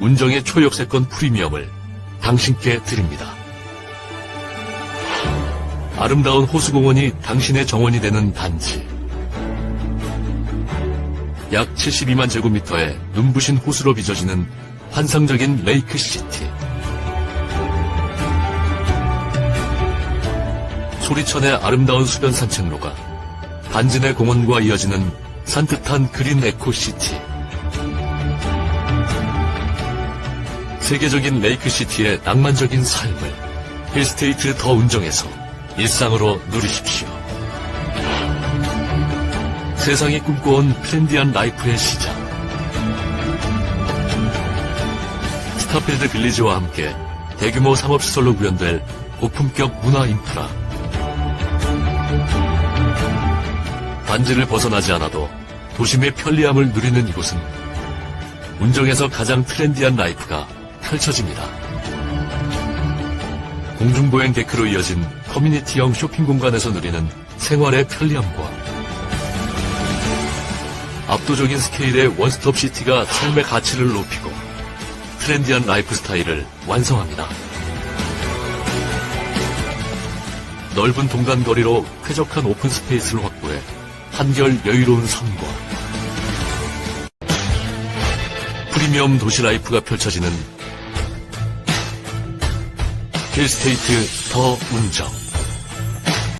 운정의 초역세권 프리미엄을 당신께 드립니다. 아름다운 호수공원이 당신의 정원이 되는 단지. 약 72만 제곱미터의 눈부신 호수로 빚어지는 환상적인 레이크시티. 소리천의 아름다운 수변 산책로가 내 공원과 이어지는 산뜻한 그린 에코시티. 세계적인 레이크시티의 낭만적인 삶을 힐스테이트 더 운정에서 일상으로 누리십시오. 세상이 꿈꿔온 트렌디한 라이프의 시작. 스타필드 빌리지와 함께 대규모 상업시설로 구현될 고품격 문화 인프라. 단지를 벗어나지 않아도 도심의 편리함을 누리는 이곳은 운정에서 가장 트렌디한 라이프가 펼쳐집니다. 공중보행 데크로 이어진 커뮤니티형 쇼핑 공간에서 누리는 생활의 편리함과 압도적인 스케일의 원스톱 시티가 삶의 가치를 높이고 트렌디한 라이프 스타일을 완성합니다. 넓은 동간 거리로 쾌적한 오픈 스페이스를 확보해 한결 여유로운 삶과 프리미엄 도시 라이프가 펼쳐지는 힐스테이트 더 운정